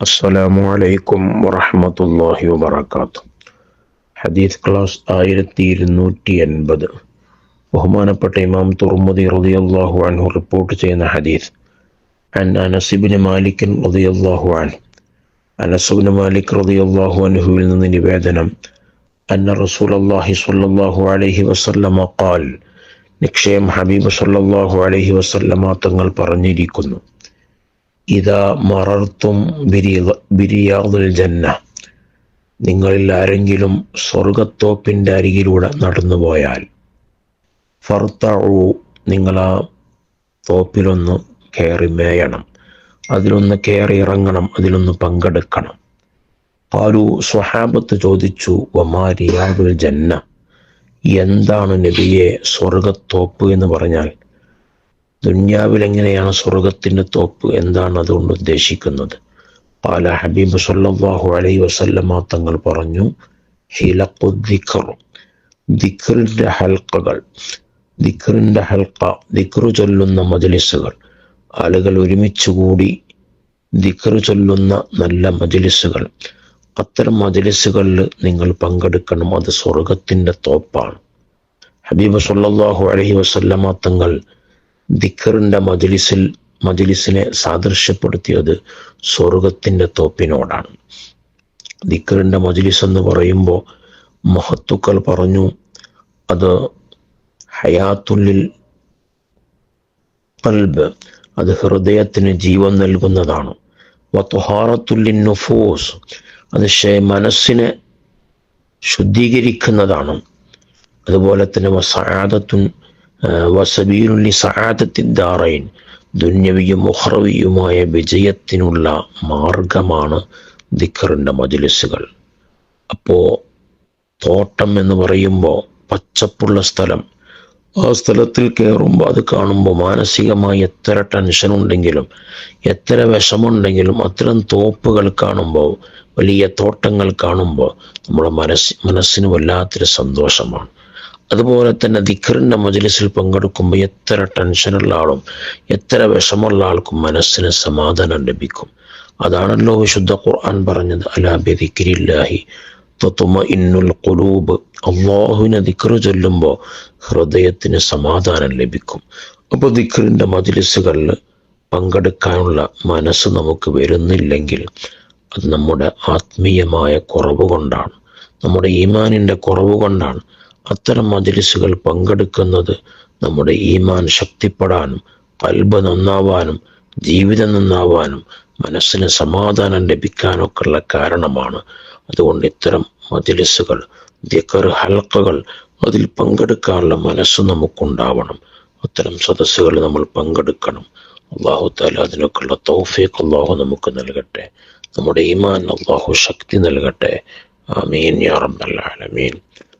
അസ്സലാമു അലൈക്കും വറഹ്മത്തുള്ളാഹി വബറകാതുഹു. ഹദീസ് ക്ലാസ് ആയിരത്തി ഇരുന്നൂറ്റി എൺപത് ബഹുമാനപ്പെട്ട ഇമാം തുർമുദി റളിയല്ലാഹു അൻഹു റിപ്പോർട്ട് ചെയ്യുന്ന ഹദീസ്. അൻ അനസ് ഇബ്നു മാലിക് റളിയല്ലാഹു അൻ അനസ് ഇബ്നു മാലിക് റളിയല്ലാഹു അൻഹുവിൽ നിന്ന് നിവേദനം. അന്ന റസൂലല്ലാഹി സ്വല്ലല്ലാഹു അലൈഹി വസല്ലമ ഖാൽ. നിക്ഷയം ഹബീബ് സ്വല്ലല്ലാഹു അലൈഹി വസല്ലമ തങ്ങൾ പറഞ്ഞിരിക്കുന്നു. ഇതാ മറർത്തും ബിരിയാദുൽ ജന്ന. നിങ്ങളിൽ ആരെങ്കിലും സ്വർഗത്തോപ്പിന്റെ അരികിലൂടെ നടന്നുപോയാൽ ഫർത്തഴു നിങ്ങൾ ആ തോപ്പിലൊന്ന് കയറി മേയണം. അതിലൊന്ന് കയറി ഇറങ്ങണം അതിലൊന്ന് പങ്കെടുക്കണം. പാലു സ്വഹാബത്ത് ചോദിച്ചു വമാരിയാദുൽ ജന്ന? എന്താണ് നബിയെ സ്വർഗത്തോപ്പ് എന്ന് പറഞ്ഞാൽ? ദുന്യാവിൽ എങ്ങനെയാണ് സ്വർഗത്തിന്റെ തോപ്പ്? എന്താണ് അതുകൊണ്ട് ഉദ്ദേശിക്കുന്നത്? പാല ഹബീബ് സല്ലാഹു അലൈ വസല്ലമ തങ്ങൾ പറഞ്ഞു ഹിലഖു ദിക്ർ ദിക്റിന്റെ ഹൽക്കകൾ ദിഖറിന്റെ ഹൽക്ക ദിഖറു ചൊല്ലുന്ന മജലിസുകൾ. ആളുകൾ ഒരുമിച്ച് കൂടി ദിഖറു ചൊല്ലുന്ന നല്ല മജലിസുകൾ. അത്തരം മജലിസുകളിൽ നിങ്ങൾ പങ്കെടുക്കണം അത് സ്വർഗത്തിന്റെ തോപ്പാണ്. ഹബീബ് സല്ലാഹു അലഹി വസല്ലമ തങ്ങൾ ദിക്കറിന്റെ മജലിസിൽ മജലിസിനെ സാദൃശ്യപ്പെടുത്തിയത് സ്വർഗത്തിന്റെ തോപ്പിനോടാണ്. ദിക്കറിന്റെ മജലിസ് എന്ന് പറയുമ്പോൾ മഹത്തുക്കൾ പറഞ്ഞു അത് ഹയാത്തുള്ളിൽ കൽബ് അത് ഹൃദയത്തിന് ജീവൻ നൽകുന്നതാണ്. വത്തുഹാറത്തുല്ലിൻ നുഫൂസ് അത് മനസ്സിനെ ശുദ്ധീകരിക്കുന്നതാണ്. അതുപോലെ തന്നെ വസാദത്തുൻ സഹാദത്തിദ്ദാറൈൻ ദുന്യവിയും മുഹ്റവിയുമായ വിജയത്തിനുള്ള മാർഗമാണ് ദിക്കറിന്റെ മജിലിസുകൾ. അപ്പോൾ തോട്ടം എന്ന് പറയുമ്പോൾ പച്ചപ്പുള്ള സ്ഥലം. ആ സ്ഥലത്തിൽ കയറുമ്പോൾ അത് കാണുമ്പോൾ മാനസികമായി എത്ര ടെൻഷൻ ഉണ്ടെങ്കിലും എത്ര വിഷമുണ്ടെങ്കിലും അത്തരം തോപ്പുകൾ കാണുമ്പോൾ വലിയ തോട്ടങ്ങൾ കാണുമ്പോൾ നമ്മുടെ മനസ്സ് മനസ്സിന് വല്ലാത്തൊരു സന്തോഷമാണ്. അതുപോലെ തന്നെ ദിഖറിന്റെ മജലിസിൽ പങ്കെടുക്കുമ്പോൾ എത്ര ടെൻഷനുള്ള ആളും എത്ര വിഷമുള്ള ആൾക്കും മനസ്സിന് സമാധാനം ലഭിക്കും. അതാണല്ലോ വിശുദ്ധ ഖുർആൻ പറഞ്ഞത് അലാബിദിക്കിരില്ലാഹി തൊത്തുമ ഇന്നുൽ കുലൂബ് അള്ളാഹുവിനെ ദിക്കറ് ചൊല്ലുമ്പോൾ ഹൃദയത്തിന് സമാധാനം ലഭിക്കും. അപ്പോൾ ദിക്റിന്റെ മജലിസുകളിൽ പങ്കെടുക്കാനുള്ള മനസ്സ് നമുക്ക് വരുന്നില്ലെങ്കിൽ അത് നമ്മുടെ ആത്മീയമായ കുറവ് കൊണ്ടാണ് നമ്മുടെ ഈമാനിന്റെ കുറവ് കൊണ്ടാണ് അത്തരം മജലിസുകൾ പങ്കെടുക്കുന്നത് നമ്മുടെ ഈമാൻ ശക്തിപ്പെടാനും കൽബ് നന്നാവാനും ജീവിതം നന്നാവാനും മനസ്സിന് സമാധാനം ലഭിക്കാനൊക്കെയുള്ള കാരണമാണ്. അതുകൊണ്ട് ഇത്തരം മജലിസുകൾ ദിക്കർ ഹൽക്കകൾ അതിൽ പങ്കെടുക്കാനുള്ള മനസ്സ് നമുക്കുണ്ടാവണം. അത്തരം സദസ്സുകൾ നമ്മൾ പങ്കെടുക്കണം. അള്ളാഹു താല അതിനൊക്കെയുള്ള തൗഫീഖ് അള്ളാഹു നമുക്ക് നൽകട്ടെ. നമ്മുടെ ഈമാൻ അള്ളാഹു ശക്തി നൽകട്ടെ. ആമീൻ യാ റബ്ബൽ ആലമീൻ.